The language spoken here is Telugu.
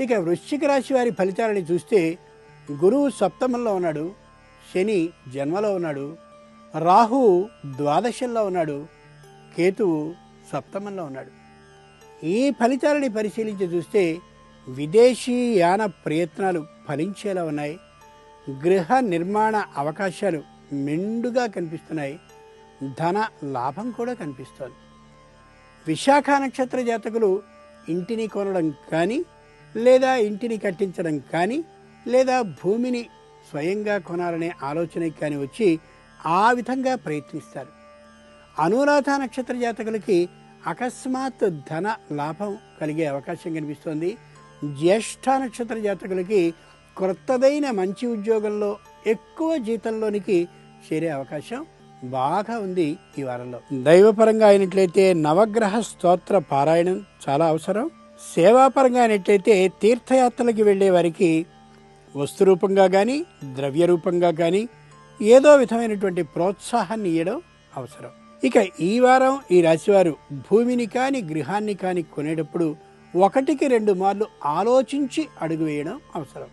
ఇక వృశ్చిక రాశి వారి ఫలితాలని చూస్తే గురువు సప్తమంలో ఉన్నాడు శని జన్మలో ఉన్నాడు రాహు ద్వాదశంలో ఉన్నాడు కేతువు సప్తమంలో ఉన్నాడు. ఈ ఫలితాలని పరిశీలించి చూస్తే విదేశీ యాన ప్రయత్నాలు ఫలించేలా ఉన్నాయి. గృహ నిర్మాణ అవకాశాలు మెండుగా కనిపిస్తున్నాయి. ధన లాభం కూడా కనిపిస్తోంది. విశాఖ నక్షత్ర జాతకులు ఇంటిని కొనడం కానీ లేదా ఇంటిని కట్టించడం కానీ లేదా భూమిని స్వయంగా కొనాలనే ఆలోచనకి కానీ వచ్చి ఆ విధంగా ప్రయత్నిస్తారు. అనురాధ నక్షత్ర జాతకులకి అకస్మాత్ ధన లాభం కలిగే అవకాశం కనిపిస్తోంది. జ్యేష్ఠ నక్షత్ర జాతకులకి క్రొత్తదైన మంచి ఉద్యోగంలో ఎక్కువ జీతంలోనికి చేరే అవకాశం బాగా ఉంది ఈ వారంలో. దైవపరంగా అయినట్లయితే నవగ్రహ స్తోత్ర పారాయణం చాలా అవసరం. సేవాపరంగా అయినట్లయితే తీర్థయాత్రలకి వెళ్ళే వారికి వస్తు రూపంగా కానీ ద్రవ్య రూపంగా కానీ ఏదో విధమైనటువంటి ప్రోత్సాహాన్ని ఇవ్వడం అవసరం. ఇక ఈ వారం ఈ రాశివారు భూమిని కానీ గృహాన్ని కానీ కొనేటప్పుడు ఒకటికి రెండు మార్లు ఆలోచించి అడుగు వేయడం అవసరం.